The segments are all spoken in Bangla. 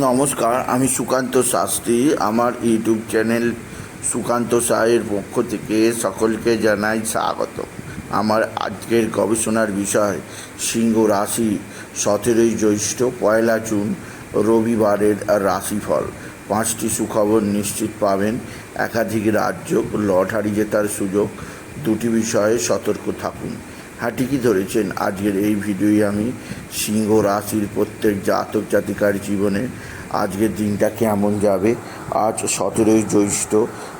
নমস্কার, আমি সুকান্ত শাস্ত্রী। আমার ইউটিউব চ্যানেল সুকান্ত সাহের পক্ষ থেকে সকলকে জানাই স্বাগত। আমার আজকের গবেষণার বিষয়, সিংহ রাশি সতেরোই জ্যৈষ্ঠ, পয়লা জুন, রবিবারের রাশিফল। পাঁচটি সুখবর নিশ্চিত পাবেন। একাধিক রাজ্য লটারি জেতার সুযোগ। দুটি বিষয়ে সতর্ক থাকুন। ঠিকই ধরেছেন? আজকের এই ভিডিওই আমি সিংহ রাশির প্রত্যেক জাতক জাতিকার জীবনে আজকের দিনটা কেমন যাবে? আজ সতেরোই জ্যৈষ্ঠ,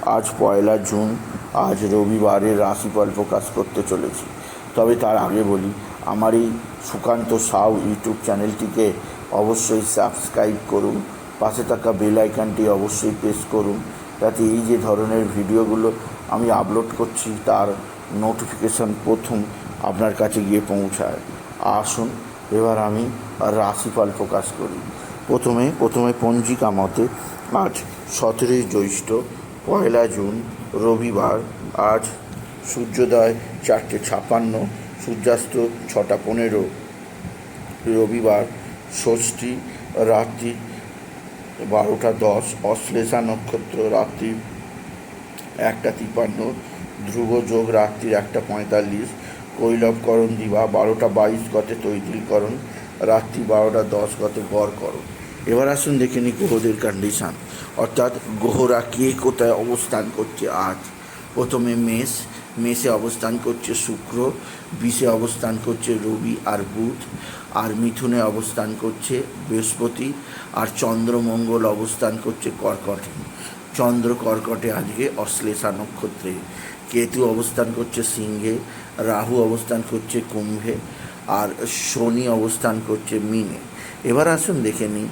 আজ পয়লা জুন, আজ রবিবারের রাশিফল প্রকাশ করতে চলেছি। তবে তার আগে বলি, আমার এই সুকান্ত সাউ ইউটিউব চ্যানেলটিকে অবশ্যই সাবস্ক্রাইব করুন, পাশে থাকা বেল অবশ্যই প্রেস করুন, যাতে এই যে ধরনের ভিডিওগুলো আমি আপলোড করছি, তার নোটিফিকেশন প্রথম আপনার কাছে গিয়ে পৌঁছায়। আসুন, এবার আমি রাশিফল প্রকাশ করি। প্রথমে প্রথমে পঞ্জিকা মতে আজ সতেরোই জ্যৈষ্ঠ, পয়লা জুন, রবিবার, আজ সূর্যোদয় চারটে ছাপান্ন সূর্যাস্ত ছটা পনেরো, রবিবার ষষ্ঠী, রাত্রি বারোটা দশ, অশ্লেষা নক্ষত্র রাত্রি একটা তিপ্পান্ন, ধ্রুব যোগ রাত্রি একটা পঁয়তাল্লিশ কৈলবকরণ দিবা, বারোটা বাইশ গতে তৈতিলকরণ, রাত্রি বারোটা দশ গতে গড়করণ এবার আসুন দেখে নিই গ্রহদের কন্ডিশান অর্থাৎ গ্রহরা কে কোথায় অবস্থান করছে আজ? প্রথমে মেষ, মেষে অবস্থান করছে শুক্র, বিষে অবস্থান করছে রবি আর বুধ, আর মিথুনে অবস্থান করছে বৃহস্পতি, আর চন্দ্রমঙ্গল অবস্থান করছে কর্কটে। চন্দ্র কর্কটে আজকে অশ্লেষা নক্ষত্রে কেতু অবস্থান করছে সিংহে, রাহু অবস্থান করছে কুম্ভে, আর শনি অবস্থান করছে মিনে। এবার আসুন দেখে নিই।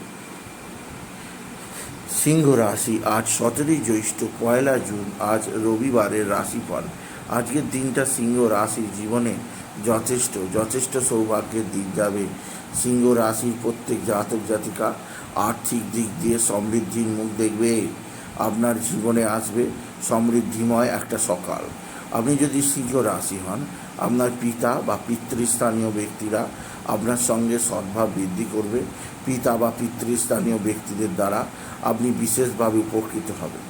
সিংহ রাশি, আজ সতেরোই জ্যৈষ্ঠ, পয়লা জুন, আজ রবিবারের রাশিফল। আজকের দিনটা সিংহ রাশির জীবনে যথেষ্ট যথেষ্ট সৌভাগ্যের দিন যাবে। সিংহ রাশির প্রত্যেক জাতক জাতিকা আর্থিক দিক দিয়ে সমৃদ্ধির মুখ দেখবে। আপনার জীবনে আসবে সমৃদ্ধিময় একটা সকাল। আপনি যদি সিংহ রাশি হন, আপনার পিতা বা পিতৃস্থানীয় ব্যক্তিরা আপনার সঙ্গে সদ্ভাব বৃদ্ধি করবে। পিতা বা পিতৃস্থানীয় ব্যক্তিদের দ্বারা আপনি বিশেষভাবে উপকৃত হবেন।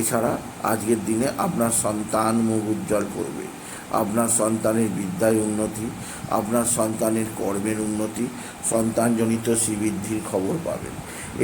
এছাড়া আজকের দিনে আপনার সন্তান মুখ উজ্জ্বল করবে। আপনার সন্তানের বিদ্যায় উন্নতি, আপনার সন্তানের কর্মের উন্নতি, সন্তানজনিত শ্রীবৃদ্ধির খবর পাবেন।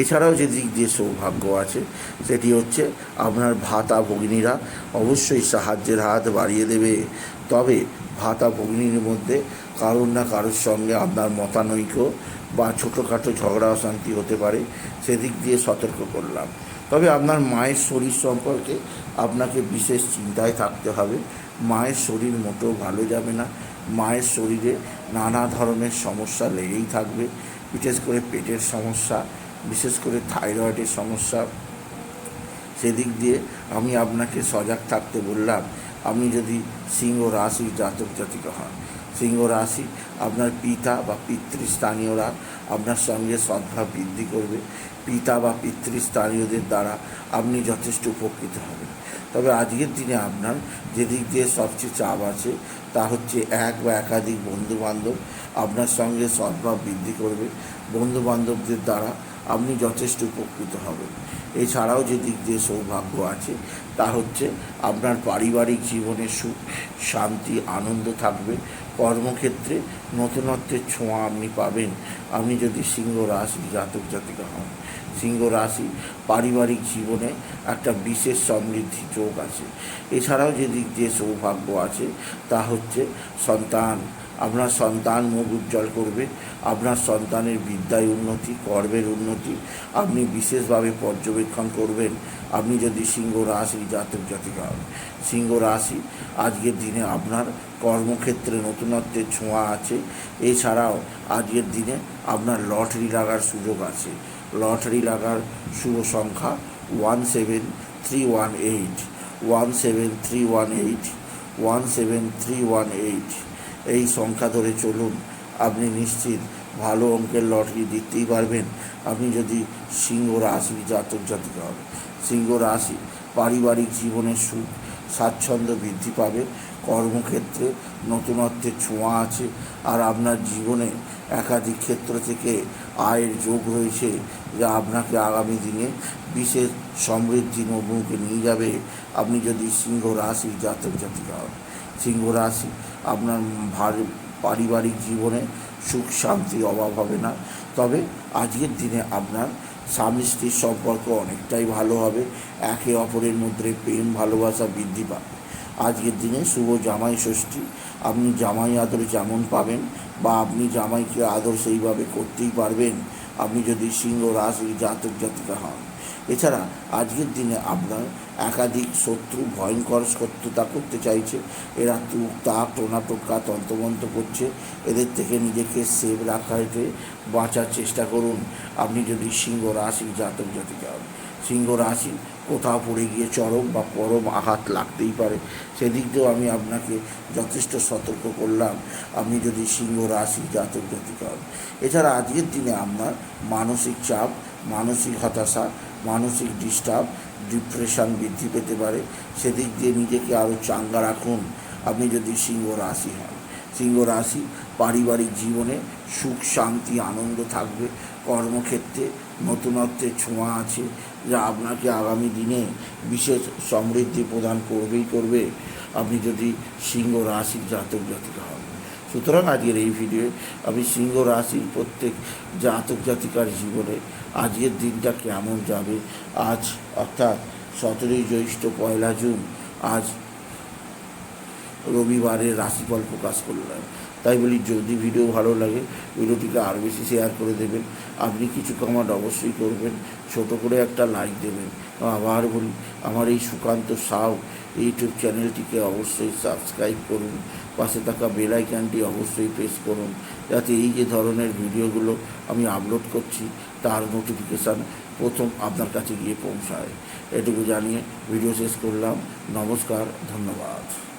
এছাড়াও যে দিক দিয়ে সৌভাগ্য আছে, সেটি হচ্ছে আপনার ভাতা ভগ্নীরা অবশ্যই সাহায্যের হাত বাড়িয়ে দেবে। তবে ভাতা ভগিনীর মধ্যে কারোর না কারোর সঙ্গে আপনার মতানৈক্য বা ছোটোখাটো ঝগড়া অশান্তি হতে পারে, সেদিক দিয়ে সতর্ক করলাম। তবে আপনার মায়ের শরীর সম্পর্কে আপনাকে বিশেষ চিন্তায় থাকতে হবে। মায়ের শরীর মোটেও ভালো যাবে না। মায়ের শরীরে নানা ধরনের সমস্যা লেগেই থাকবে। বিশেষ করে পেটের সমস্যা, বিশেষ করে থাইরয়েডের সমস্যা। সেদিক দিয়ে আমি আপনাকে সজাগ থাকতে বললাম আপনি যদি সিংহ রাশির জাতক জাতিকা হন, সিংহ রাশি আপনার পিতা বা পিতৃস্থানীয়রা আপনার সঙ্গে সদ্ভাব বৃদ্ধি করবে। পিতা বা পিতৃস্থানীয়দের দ্বারা আপনি যথেষ্ট উপকৃত হবেন। তবে আজকের দিনে আপনার যেদিক দিয়ে সবচেয়ে চাপ আছে, তা হচ্ছে এক বা একাধিক বন্ধুবান্ধব আপনার সঙ্গে সদ্ভাব বৃদ্ধি করবে। বন্ধুবান্ধবদের দ্বারা আপনি যথেষ্ট উপকৃত হবেন। এছাড়াও যে দিক দিয়ে সৌভাগ্য আছে, তা হচ্ছে আপনার পারিবারিক জীবনে সুখ, শান্তি, আনন্দ থাকবে। কর্মক্ষেত্রে নতুনত্বের ছোঁয়া আপনি পাবেন। আপনি যদি সিংহ রাশি জাতক জাতিকা হন, সিংহ রাশি পারিবারিক জীবনে একটা বিশেষ সমৃদ্ধি যোগ আছে। এছাড়াও যে দিক দিয়ে সৌভাগ্য আছে, তা হচ্ছে সন্তান আপনার সন্তান মুখ উজ্জ্বল করবে, আপনার সন্তানের বিদ্যায় উন্নতি, কর্মের উন্নতি, আপনি বিশেষভাবে পর্যবেক্ষণ করবেন, আপনি যদি সিংহ রাশি জাতক জাতিকা হন। সিংহ রাশি, আজকের দিনে আপনার কর্মক্ষেত্রে নতুনত্বের ছোঁয়া আছে। এছাড়াও আজকের দিনে আপনার লটারি লাগার সুযোগ আছে। লটারি লাগার শুভ সংখ্যা one seven three one eight, one seven three one eight, one seven three one eight. এই সংখ্যা ধরে চলুন। আপনি নিশ্চিত ভালো অঙ্কের লটারি জিততেই পারবেন। আপনি যদি সিংহ রাশি জাতক জাতিকা হন, সিংহ রাশি পারিবারিক জীবনের সুখ, স্বাচ্ছন্দ্য বৃদ্ধি পাবে, কর্মক্ষেত্রে নতুনত্বের ছোঁয়া আছে, আর আপনার জীবনে একাধিক ক্ষেত্র থেকে আয়ের যোগ রয়েছে যা আপনাকে আগামী দিনে বিশেষ সমৃদ্ধির মুখে নিয়ে যাবে। আপনি যদি সিংহ রাশি জাতক জাতিকা হন সিংহ রাশি। আপনার ভার- পারিবারিক জীবনে সুখ শান্তির অভাব হবে না। তবে আজকের দিনে আপনার স্বামী স্ত্রীর সম্পর্ক অনেকটাই ভালো হবে। একে অপরের মধ্যে প্রেম, ভালোবাসা বৃদ্ধি পাবে। আজকের দিনে শুভ জামাই ষষ্ঠী। আপনি জামাই আদর যেমন পাবেন বা আপনি জামাইকে আদর সেইভাবে করতেই পারবেন। আপনি যদি সিংহ রাশির জাতক জাতিকা হন এছাড়া আজকের দিনে আপনার একাধিক শত্রু, ভয়ঙ্কর শত্রুতা করতে চাইছে। এরা তুক তাক টোনা টোকা তন্ত্রমন্ত্র করছে। এদের থেকে নিজেকে সেভ রাখা রাখাতে বাঁচার চেষ্টা করুন। আপনি যদি সিংহ রাশি জাতক জাতিকা হন, সিংহ রাশি কোথাও পড়ে গিয়ে চরম বা পরম আঘাত লাগতেই পারে। সেদিক দিয়েও আমি আপনাকে যথেষ্ট সতর্ক করলাম। আপনি যদি সিংহ রাশি জাতক জাতিকা হন, এছাড়া আজকের দিনে আপনার মানসিক চাপ মানসিক হতাশা, মানসিক ডিস্টার্ব ডিপ্রেশন বৃদ্ধি পেতে পারে। সেদিক দিয়ে নিজেকে আরও চাঙ্গা রাখুন। আপনি যদি সিংহ রাশি হন, সিংহ রাশি পারিবারিক জীবনে সুখ, শান্তি, আনন্দ থাকবে। কর্মক্ষেত্রে নতুনত্বের ছোঁয়া আছে, যা আপনাকে আগামী দিনে বিশেষ সমৃদ্ধি প্রদান করবেই করবে। আপনি যদি সিংহ রাশির জাতক জাতিকা হন সুতরাং আজকের এই ভিডিওয়ে আমি সিংহ রাশির প্রত্যেক জাতক জাতিকার জীবনে আজকের দিনটা কেমন যাবে? আজ অর্থাৎ সতেরোই জ্যৈষ্ঠ পয়লা জুন, আজ রবিবারের রাশিফল প্রকাশ করলাম। তাই বলি যদি ভিডিও ভালো লাগে ভিডিওটিকে আরও বেশি শেয়ার করে দেবেন। আপনি কিছু কমেন্ট অবশ্যই করবেন। ছোট করে একটা লাইক দেবেন। আবার বলি, আমার এই সুকান্ত সাউ ইউটিউব চ্যানেলটিকে অবশ্যই সাবস্ক্রাইব করুন। পাশে থাকা বেল আইকনটি অবশ্যই প্রেস করুন। যাতে এই যে ধরনের ভিডিওগুলো আমি আপলোড করছি, তার নোটিফিকেশান প্রথম আপনার কাছে গিয়ে পৌঁছায়। এটুকু জানিয়ে ভিডিও শেষ করলাম। নমস্কার, ধন্যবাদ।